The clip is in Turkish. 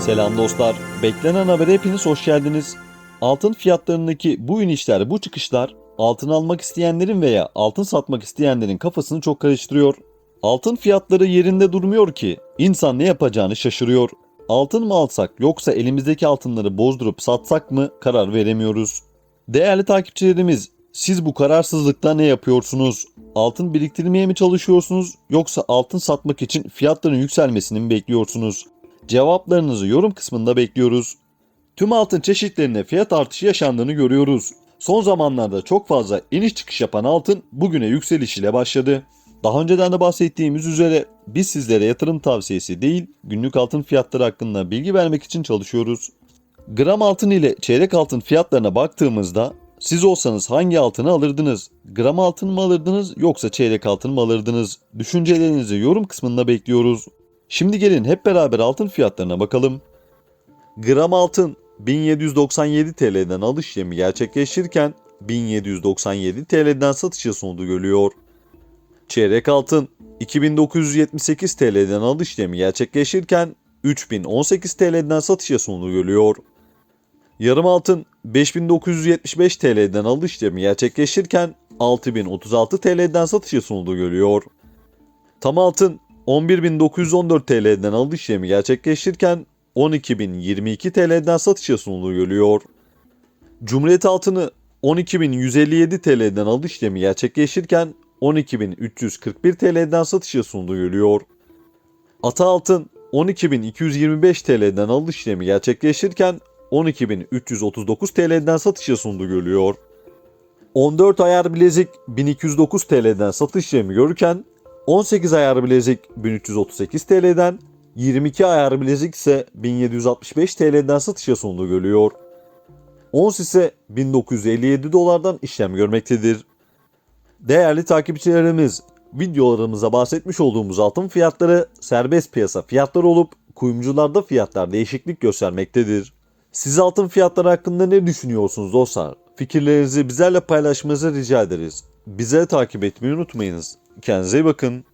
Selam dostlar. Beklenen habere hepiniz hoş geldiniz. Altın fiyatlarındaki bu inişler, bu çıkışlar altın almak isteyenlerin veya altın satmak isteyenlerin kafasını çok karıştırıyor. Altın fiyatları yerinde durmuyor ki insan ne yapacağını şaşırıyor. Altın mı alsak yoksa elimizdeki altınları bozdurup satsak mı karar veremiyoruz. Değerli takipçilerimiz, siz bu kararsızlıkta ne yapıyorsunuz? Altın biriktirmeye mi çalışıyorsunuz yoksa altın satmak için fiyatların yükselmesini mi bekliyorsunuz? Cevaplarınızı yorum kısmında bekliyoruz. Tüm altın çeşitlerinde fiyat artışı yaşandığını görüyoruz. Son zamanlarda çok fazla iniş çıkış yapan altın bugüne yükseliş ile başladı. Daha önceden de bahsettiğimiz üzere biz sizlere yatırım tavsiyesi değil, günlük altın fiyatları hakkında bilgi vermek için çalışıyoruz. Gram altın ile çeyrek altın fiyatlarına baktığımızda siz olsanız hangi altını alırdınız? Gram altın mı alırdınız yoksa çeyrek altın mı alırdınız? Düşüncelerinizi yorum kısmında bekliyoruz. Şimdi gelin hep beraber altın fiyatlarına bakalım. Gram altın 1797 TL'den alış işlemi gerçekleşirken 1797 TL'den satışa sunuldu görülüyor. Çeyrek altın 2978 TL'den alış işlemi gerçekleşirken 3018 TL'den satışa sunuldu görülüyor. Yarım altın 5975 TL'den alış işlemi gerçekleşirken 6036 TL'den satışa sunuldu görülüyor. Tam altın 11.914 TL'den alış işlemi gerçekleşirken 12.022 TL'den satışa sunulduğu görülüyor. Cumhuriyet altını 12.157 TL'den alış işlemi gerçekleşirken 12.341 TL'den satışa sunulduğu görülüyor. Ata altın 12.225 TL'den alış işlemi gerçekleşirken 12.339 TL'den satışa sunduğu görülüyor. 14 ayar bilezik 1209 TL'den satış işlemi görürken 18 ayar bilezik 1338 TL'den, 22 ayar bilezik ise 1765 TL'den satışa sunduğu görülüyor. Ons ise 1957 dolardan işlem görmektedir. Değerli takipçilerimiz, videolarımıza bahsetmiş olduğumuz altın fiyatları serbest piyasa fiyatları olup kuyumcularda fiyatlar değişiklik göstermektedir. Siz altın fiyatları hakkında ne düşünüyorsunuz dostlar? Fikirlerinizi bizlerle paylaşmanızı rica ederiz. Bize takip etmeyi unutmayınız. Kendinize iyi bakın.